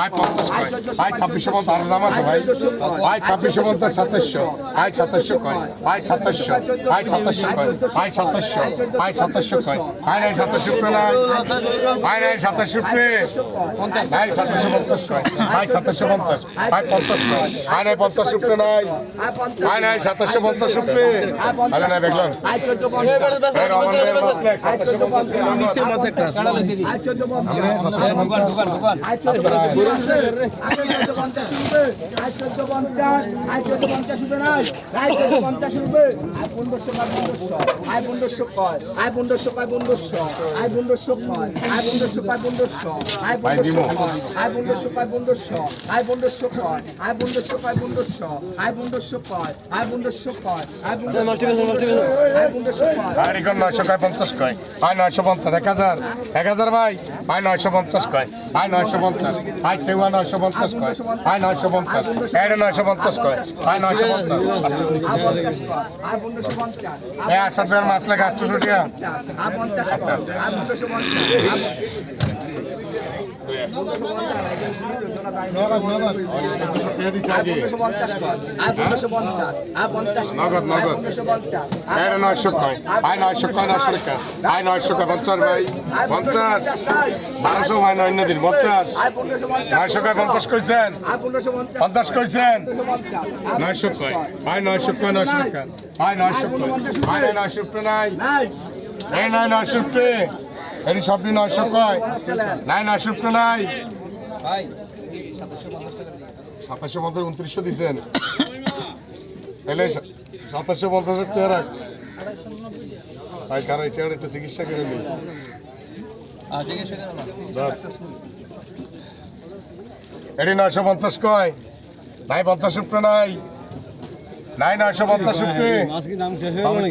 ভাই পঞ্চাশ কয়। ভাই ছাব্বিশশো পঞ্চাশ আরও দাম আছে ভাই। ভাই ছাব্বিশশো পঞ্চাশ সাতাশশো। ভাই সাতাশশো কয়। ভাই সাতাশশো। ভাই সাতাশশো কয়। ভাই সাতাশশো। ভাই সাতাশশো কয়। ভাই নাই সাতাশশো উপরে নাই। ভাই নাই সাতাশশো উপরে ভাই সাতাশশো পঞ্চাশ কয়। ভাই সাতাশশো পঞ্চাশ। ভাই পঞ্চাশ কয়। ভাই নাই পঞ্চাশ উপরে নাই। ভাই নাই সাতাশশো পঞ্চাশ উপরে আরে নাই দেখলাম সাতাশশো পঞ্চাশ। পঞ্চাশ কয় নয়শো পঞ্চাশ এক হাজার এক হাজার ভাই ভাই নয়শো পঞ্চাশ কয় ভাই নয়শো পঞ্চাশ ভাই চেউয়া নয়শো পঞ্চাশ কয়। ভাই, নয়শো পঞ্চাশ। এটা নয়শো পঞ্চাশ কয়। ভাই, নয়শো পঞ্চাশ। এই আটশো টাকার মাছ লেখা আটশো টাকা। আস্তে আস্তে। নয়শো কয় ভাই নয়শো কয় নয়শো টাকা ভাই নয়শো কয় পঞ্চাশ ভাই পঞ্চাশ বারোশো ভাই নয় দিন পঞ্চাশ নয়শো কয় পঞ্চাশ কইছেন পঞ্চাশ কইছেন নয়শো কয় ভাই নয়শো কয় নয়শো টাকা ভাই নয়শো কয় নাই নয়শো নাই নাই নয়শো এটি সবটি নয়শো কয়? নাই নয়শো উপরে নাই। সাতাশশো পঞ্চাশ উনত্রিশশো দিছেন। তাহলে সাতাশশো পঞ্চাশ টাকা রাখ। তাই কারও এটা একটু চিকিৎসা করে নিই ধর। এটি নয়শো পঞ্চাশ কয়? নাই পঞ্চাশ উপরে নাই। নাই নয়শো পঞ্চাশ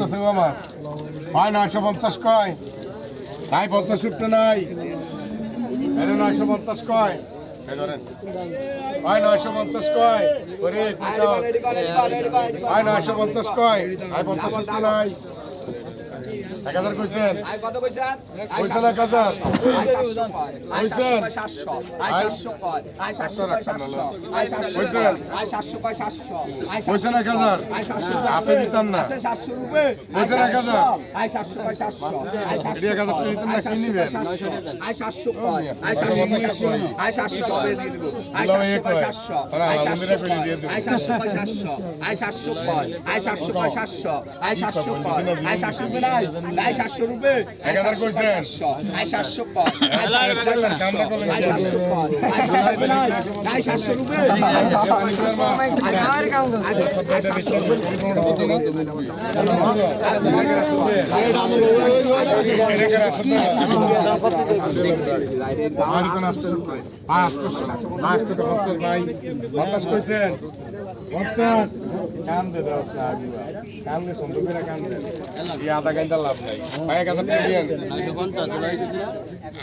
তো সেবা মাছ। হয় নয়শো পঞ্চাশ কয়? নাই পঞ্চাশ উপরে নাই। নয়শো পঞ্চাশ কয়? ধরেন। হয় নয়শো পঞ্চাশ কয়। হয় নয়শো পঞ্চাশ কয়? নাই পঞ্চাশ উপরে নাই। এক হাজার কইছেন কইছেন এক হাজার কইছেন কইছেন এক হাজার আপনি দিতাম না কইছেন এক হাজার এক হাজার দিতেন না কি নিবেন আলহামদুলিল্লাহ করে দিয়ে দেবে এক হাজার কইছেন কামটা করলেন কি? এটা বেশি হবে, পরিপূর্ণ হতো না। এটা হতো। এটা কেন শুনবে? এটা কেন শুনবে? আর কোন আটশো কয়? ভাই আটশোশো। ভাই আটশোটা পঞ্চাশ ভাই। পঞ্চাশ কইছেন? পঞ্চাশ? কান দে দেওয়াস না আগুয়া। কান দে, সুন্দর করে কান দে। এই আধা গাইন্দা লাভ এক হাজার টাকা দিয়েন।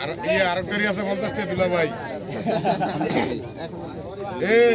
আর ইয়ে আরেক দেরি আছে পঞ্চাশটা দিলা ভাই এই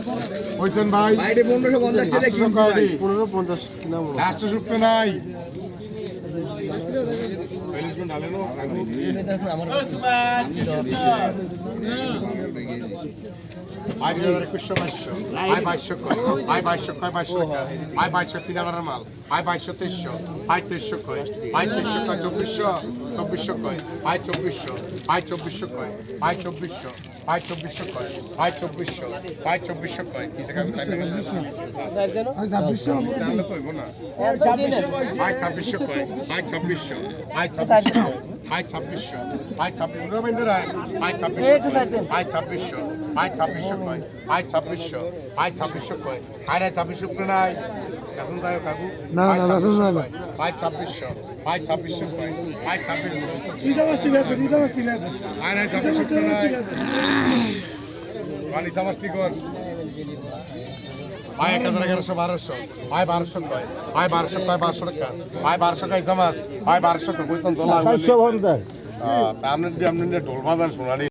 কইছেন ভাই? পনেরোশো পঞ্চাশ টাকা আটশো কয়টি? পনেরো পঞ্চাশ কিনা রাষ্ট্র সূত্র নাই। আই দুই হাজার একুশশো বাইশশো আই বাইশশো কয়। আই বাইশশো কয় বাইশশো আই বাইশশো তিন হাজারের মাল। আই বাইশশো তেইশশো। আই তেইশশো কয়। আই তেইশশো কয় চব্বিশশো? চব্বিশশো কয়। আই চব্বিশশো। আই চব্বিশশো কয়। আই চব্বিশশো। আই চব্বিশশো কয়। আই চব্বিশশো। আই চব্বিশশো কয়। কি জায়গা কইব না আয় ছাব্বিশশো। কয়। আয় ছাব্বিশশো আয় ছাব্বিশশো। আয় ছাব্বিশশো আয় ছাব্বিশ রবীন্দ্র রায় আয় ছাব্বিশশো। আয় ছাব্বিশশো। আয় ছাব্বিশশো কয়। আয় ছাব্বিশশো। আয় ছাব্বিশশো কয়। আয় নাই ছাব্বিশশো নাই কাসন তাই কাকু না, আয় না, ছাব্বিশশো। কয়। আয় ছাব্বিশশো। আয় ছাব্বিশশো কয়। আয় ছাব্বিশশো। আয় নাই ছাব্বিশশো নাই পানি সামাষ্টি কর। ভাই এক হাজার এগারোশো বারোশো। ভাই বারোশো কয়। ভাই বারোশো কয় বারোশো টাকা। ভাই বারোশো কয় জামাজ ভাই বারোশো কয় বইতন জলা আপনি আপনি ঢোল বাজান শোনানি।